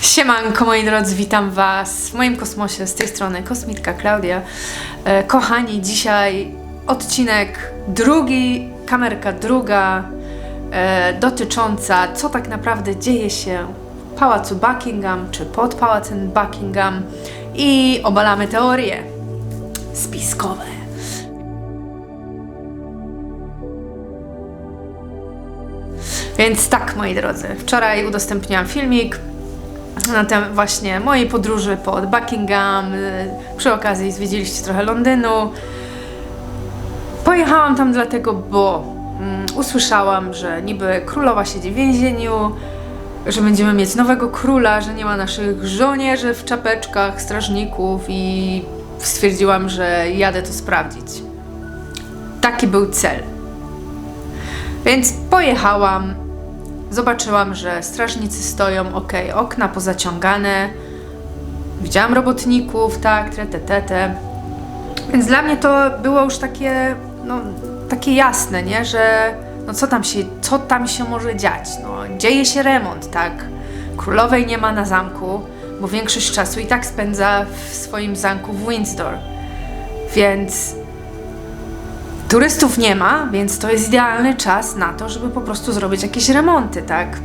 Siemanko moi drodzy, witam Was w moim kosmosie, z tej strony kosmitka Klaudia. E, kochani, dzisiaj odcinek drugi, kamerka druga, e, dotycząca co tak naprawdę dzieje się w Pałacu Buckingham, czy pod Pałacem Buckingham i obalamy teorie spiskowe. Więc tak, moi drodzy, wczoraj udostępniłam filmik na temat właśnie mojej podróży pod Buckingham. y, Przy okazji zwiedziliście trochę Londynu. Pojechałam tam dlatego, bo mm, usłyszałam, że niby królowa siedzi w więzieniu, że będziemy mieć nowego króla, że nie ma naszych żołnierzy w czapeczkach, strażników i stwierdziłam, że jadę to sprawdzić. Taki był cel. Więc pojechałam, zobaczyłam, że strażnicy stoją, ok, okna pozaciągane, widziałam robotników, tak, te, te, te, te. Więc dla mnie to było już takie, no, takie jasne, nie, że no co tam się, co tam się może dziać, no, dzieje się remont, tak. Królowej nie ma na zamku, bo większość czasu i tak spędza w swoim zamku w Windsor. Więc turystów nie ma, więc to jest idealny czas na to, żeby po prostu zrobić jakieś remonty, tak?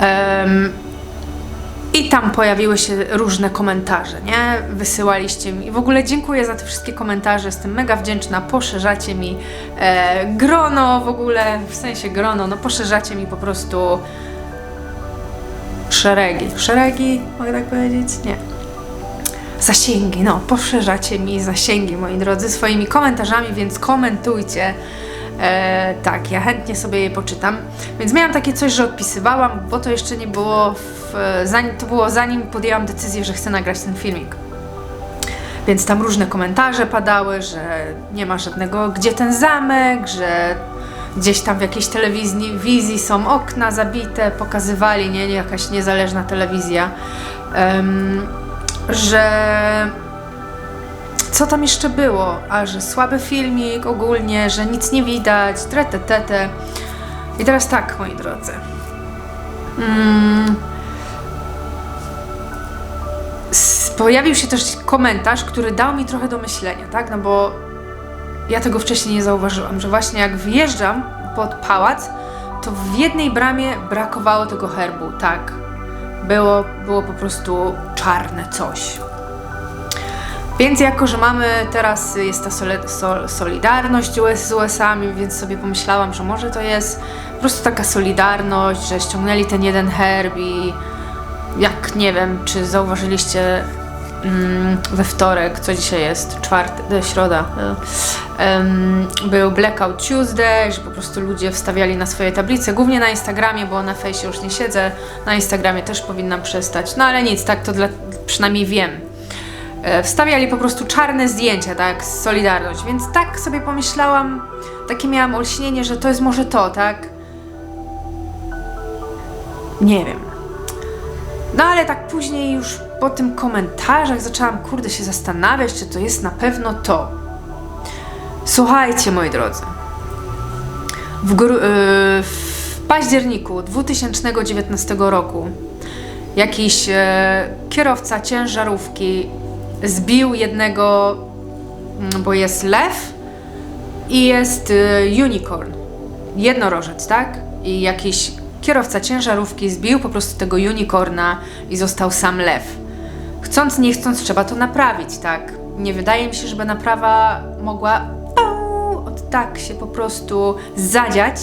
Em, I tam pojawiły się różne komentarze, nie? Wysyłaliście mi. W ogóle dziękuję za te wszystkie komentarze, jestem mega wdzięczna. Poszerzacie mi e, grono w ogóle, w sensie grono, no poszerzacie mi po prostu szeregi. Szeregi, mogę tak powiedzieć? Nie zasięgi, no, poszerzacie mi zasięgi, moi drodzy, swoimi komentarzami, więc komentujcie. E, tak, ja chętnie sobie je poczytam. Więc miałam takie coś, że odpisywałam, bo to jeszcze nie było, w, zanim, to było zanim podjęłam decyzję, że chcę nagrać ten filmik. Więc tam różne komentarze padały, że nie ma żadnego, gdzie ten zamek, że gdzieś tam w jakiejś telewizji wizji są okna zabite, pokazywali, nie, jakaś niezależna telewizja. Em, że co tam jeszcze było? A że słaby filmik ogólnie, że nic nie widać, trete, tete. I teraz tak, moi drodzy. Mm. Pojawił się też komentarz, który dał mi trochę do myślenia, tak? No bo ja tego wcześniej nie zauważyłam, że właśnie jak wjeżdżam pod pałac, to w jednej bramie brakowało tego herbu, tak. Było, było po prostu czarne coś. Więc jako, że mamy teraz, jest ta sol, solidarność US z USA-ami, więc sobie pomyślałam, że może to jest po prostu taka solidarność, że ściągnęli ten jeden herb i jak nie wiem, czy zauważyliście we wtorek, co dzisiaj jest, czwarty, e, środa, e, był Blackout Tuesday, że po prostu ludzie wstawiali na swoje tablice, głównie na Instagramie, bo na fejsie już nie siedzę, na Instagramie też powinnam przestać, no ale nic, tak to dla, przynajmniej wiem. E, Wstawiali po prostu czarne zdjęcia, tak, z Solidarność, więc tak sobie pomyślałam, takie miałam olśnienie, że to jest może to, tak? Nie wiem. No ale tak później już po tym komentarzach zaczęłam kurde się zastanawiać, czy to jest na pewno to. Słuchajcie, moi drodzy. W, gru- yy, w październiku 2019 roku jakiś e, kierowca ciężarówki zbił jednego, mm, bo jest lew i jest e, unicorn, jednorożec, tak? I jakiś kierowca ciężarówki zbił po prostu tego unicorna i został sam lew. Chcąc, nie chcąc, trzeba to naprawić, tak? Nie wydaje mi się, żeby naprawa mogła od tak się po prostu zadziać.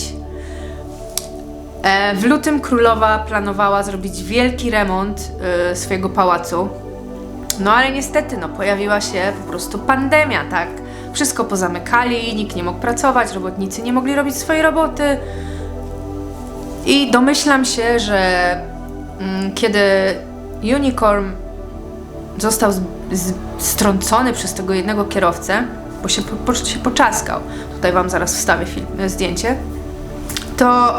E, W lutym królowa planowała zrobić wielki remont e, swojego pałacu. No ale niestety, no pojawiła się po prostu pandemia, tak? Wszystko pozamykali, nikt nie mógł pracować, robotnicy nie mogli robić swojej roboty. I domyślam się, że mm, kiedy Unicorn został z, z, strącony przez tego jednego kierowcę, bo się, po, po, się poczaskał, tutaj wam zaraz wstawię film, zdjęcie, to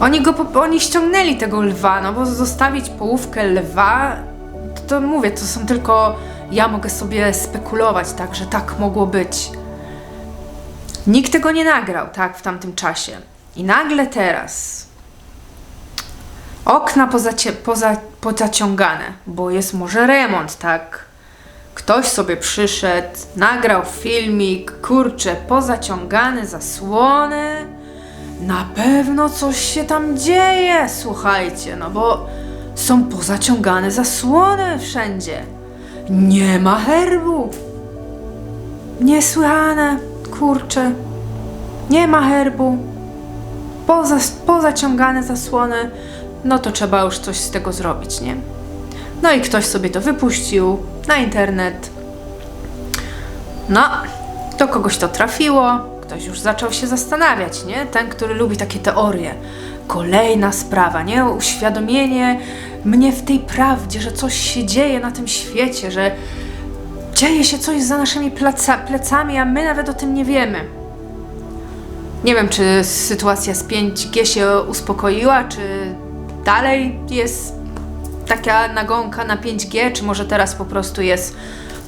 oni go, oni ściągnęli tego lwa, no bo zostawić połówkę lwa, to, to mówię, to są tylko, ja mogę sobie spekulować, tak, że tak mogło być. Nikt tego nie nagrał, tak, w tamtym czasie. I nagle teraz Okna pozacie, poza, pozaciągane, bo jest może remont, tak? Ktoś sobie przyszedł, nagrał filmik, kurczę, pozaciągane zasłony. Na pewno coś się tam dzieje, słuchajcie, no bo są pozaciągane zasłony wszędzie. Nie ma herbu. Niesłychane, kurczę. Nie ma herbu. Poza, pozaciągane zasłony. No to trzeba już coś z tego zrobić, nie? No i ktoś sobie to wypuścił na internet. No, do kogoś to trafiło, ktoś już zaczął się zastanawiać, nie? Ten, który lubi takie teorie. Kolejna sprawa, nie? Uświadomienie mnie w tej prawdzie, że coś się dzieje na tym świecie, że dzieje się coś za naszymi pleca, plecami, a my nawet o tym nie wiemy. Nie wiem, czy sytuacja z 5G się uspokoiła, czy dalej jest taka nagonka na 5G, czy może teraz po prostu jest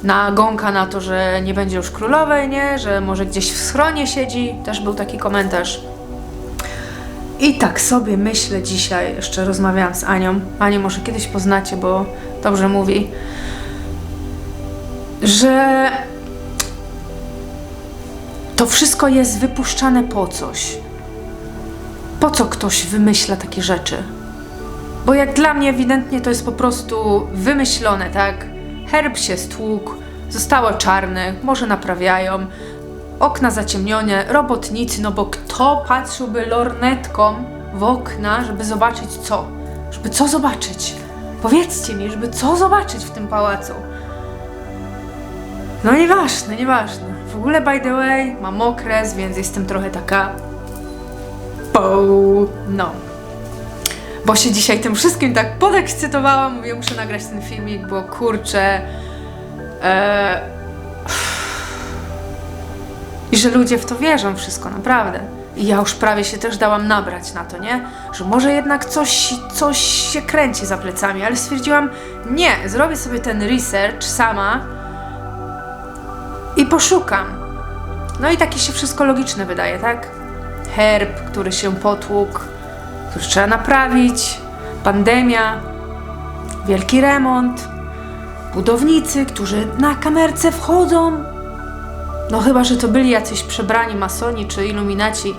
nagonka na to, że nie będzie już królowej, nie? Że może gdzieś w schronie siedzi. Też był taki komentarz. I tak sobie myślę dzisiaj, jeszcze rozmawiałam z Anią. Anię może kiedyś poznacie, bo dobrze mówi, że to wszystko jest wypuszczane po coś. Po co ktoś wymyśla takie rzeczy? Bo jak dla mnie ewidentnie to jest po prostu wymyślone, tak? Herb się stłukł, zostało czarne, może naprawiają, okna zaciemnione, robotnicy, no bo kto patrzyłby lornetką w okna, żeby zobaczyć co? Żeby co zobaczyć? Powiedzcie mi, żeby co zobaczyć w tym pałacu? No nieważne, nieważne. W ogóle by the way, mam okres, więc jestem trochę taka... Poł. No bo się dzisiaj tym wszystkim tak podekscytowałam. Mówię, muszę nagrać ten filmik, bo kurczę. E... I że ludzie w to wierzą, wszystko naprawdę. I ja już prawie się też dałam nabrać na to, nie? Że może jednak coś, coś się kręci za plecami, ale stwierdziłam, nie, zrobię sobie ten research sama i poszukam. No i takie się wszystko logiczne wydaje, tak? Herb, który się potłukł, który trzeba naprawić, pandemia, wielki remont, budownicy, którzy na kamerce wchodzą. No chyba, że to byli jacyś przebrani masoni czy iluminaci.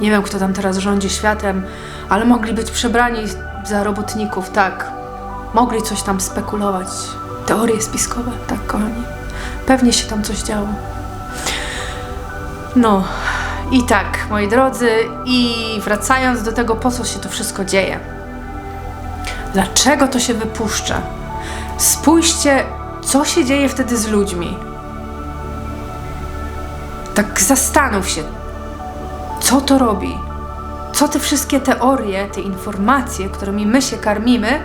Nie wiem, kto tam teraz rządzi światem, ale mogli być przebrani za robotników, tak. Mogli coś tam spekulować. Teorie spiskowe, tak, kochani. Pewnie się tam coś działo. No, i tak, moi drodzy, i wracając do tego, po co się to wszystko dzieje. Dlaczego to się wypuszcza? Spójrzcie, co się dzieje wtedy z ludźmi. Tak zastanów się, co to robi. Co te wszystkie teorie, te informacje, którymi my się karmimy,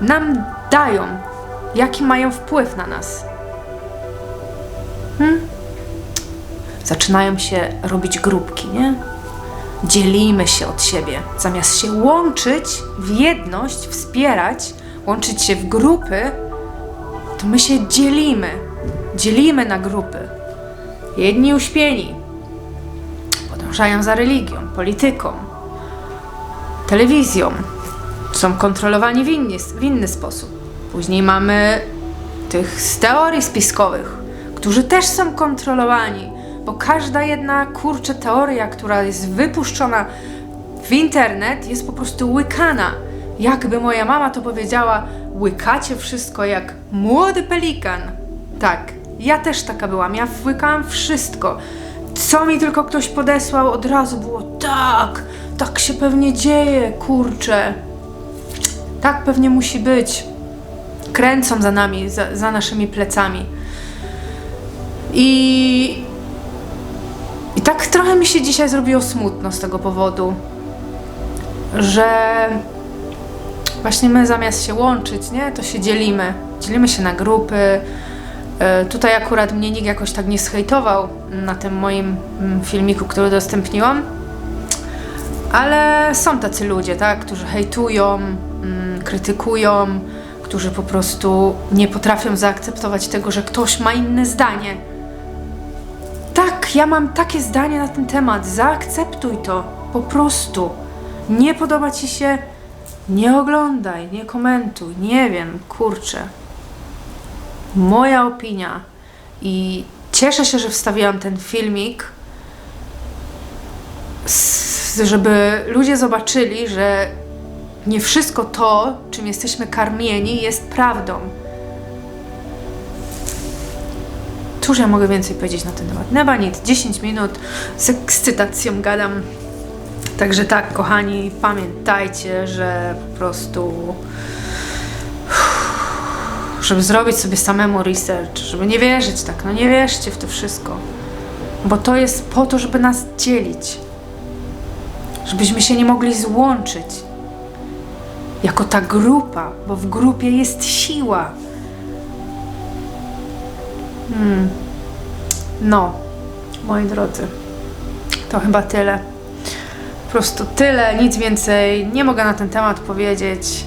nam dają, jaki mają wpływ na nas. Hmm? Zaczynają się robić grupki, nie? Dzielimy się od siebie. Zamiast się łączyć w jedność, wspierać, łączyć się w grupy, to my się dzielimy. Dzielimy na grupy. Jedni uśpieni podążają za religią, polityką, telewizją. Są kontrolowani w inny, w inny sposób. Później mamy tych z teorii spiskowych, którzy też są kontrolowani bo każda jedna kurczę teoria, która jest wypuszczona w internet, jest po prostu łykana. Jakby moja mama to powiedziała, łykacie wszystko jak młody pelikan. Tak, ja też taka byłam, ja łykałam wszystko. Co mi tylko ktoś podesłał, od razu było tak, tak się pewnie dzieje, kurczę. Tak pewnie musi być. Kręcą za nami, za, za naszymi plecami. I i tak trochę mi się dzisiaj zrobiło smutno z tego powodu, że właśnie my zamiast się łączyć, nie, to się dzielimy. Dzielimy się na grupy. E, tutaj akurat mnie nikt jakoś tak nie schejtował na tym moim mm, filmiku, który udostępniłam. Ale są tacy ludzie, tak, którzy hejtują, mm, krytykują, którzy po prostu nie potrafią zaakceptować tego, że ktoś ma inne zdanie tak, ja mam takie zdanie na ten temat. Zaakceptuj to. Po prostu. Nie podoba ci się. Nie oglądaj, nie komentuj, nie wiem, kurczę. Moja opinia i cieszę się, że wstawiłam ten filmik, żeby ludzie zobaczyli, że nie wszystko to, czym jesteśmy karmieni, jest prawdą. Cóż ja mogę więcej powiedzieć na ten temat? Neba nic, 10 minut z ekscytacją gadam. Także tak, kochani, pamiętajcie, że po prostu żeby zrobić sobie samemu research, żeby nie wierzyć tak, no nie wierzcie w to wszystko. Bo to jest po to, żeby nas dzielić. Żebyśmy się nie mogli złączyć. Jako ta grupa, bo w grupie jest siła. Hmm. No, moi drodzy, to chyba tyle. Po prostu tyle, nic więcej. Nie mogę na ten temat powiedzieć.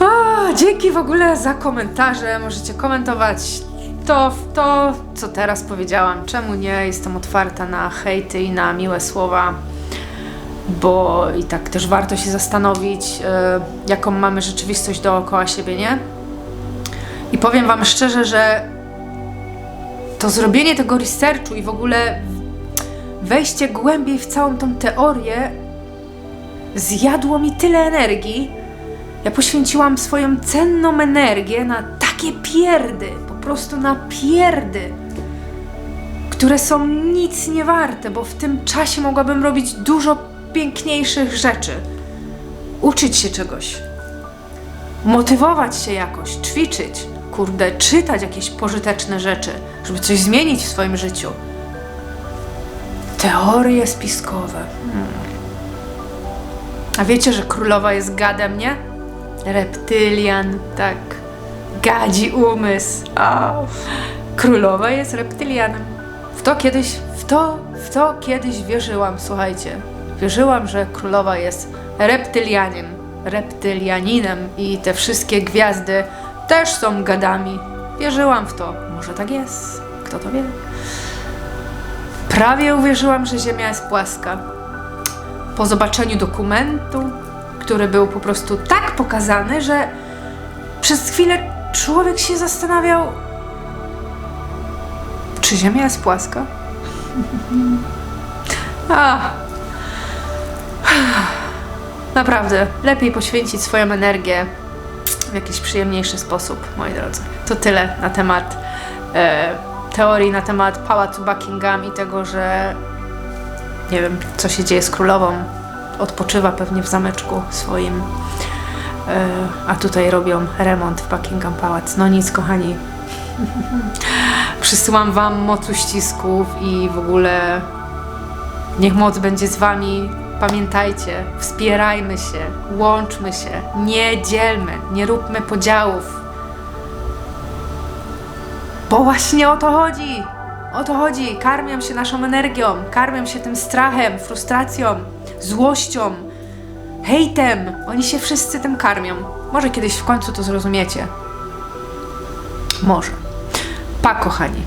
A, dzięki w ogóle za komentarze. Możecie komentować to, to, co teraz powiedziałam. Czemu nie? Jestem otwarta na hejty i na miłe słowa, bo i tak też warto się zastanowić, e, jaką mamy rzeczywistość dookoła siebie, nie? I powiem Wam szczerze, że to zrobienie tego researchu i w ogóle wejście głębiej w całą tą teorię zjadło mi tyle energii. Ja poświęciłam swoją cenną energię na takie pierdy, po prostu na pierdy, które są nic nie warte, bo w tym czasie mogłabym robić dużo piękniejszych rzeczy. Uczyć się czegoś, motywować się jakoś, ćwiczyć, kurde, czytać jakieś pożyteczne rzeczy, żeby coś zmienić w swoim życiu. Teorie spiskowe. Hmm. A wiecie, że królowa jest gadem, nie? Reptylian, tak. Gadzi umysł. Królowa jest reptylianem. W to kiedyś, w to, w to kiedyś wierzyłam, słuchajcie. Wierzyłam, że królowa jest reptylianiem, reptylianinem i te wszystkie gwiazdy też są gadami. Wierzyłam w to. Może tak jest. Kto to wie? Prawie uwierzyłam, że Ziemia jest płaska. Po zobaczeniu dokumentu, który był po prostu tak pokazany, że przez chwilę człowiek się zastanawiał, czy Ziemia jest płaska? A. Naprawdę, lepiej poświęcić swoją energię w jakiś przyjemniejszy sposób, moi drodzy. To tyle na temat teorii na temat pałacu Buckingham i tego, że nie wiem, co się dzieje z królową. Odpoczywa pewnie w zameczku swoim. E, a tutaj robią remont w Buckingham Pałac. No nic, kochani. Przysyłam Wam moc uścisków i w ogóle niech moc będzie z Wami. Pamiętajcie, wspierajmy się, łączmy się, nie dzielmy, nie róbmy podziałów. Bo właśnie o to chodzi. O to chodzi. Karmią się naszą energią, karmią się tym strachem, frustracją, złością, hejtem. Oni się wszyscy tym karmią. Może kiedyś w końcu to zrozumiecie. Może. Pa, kochani.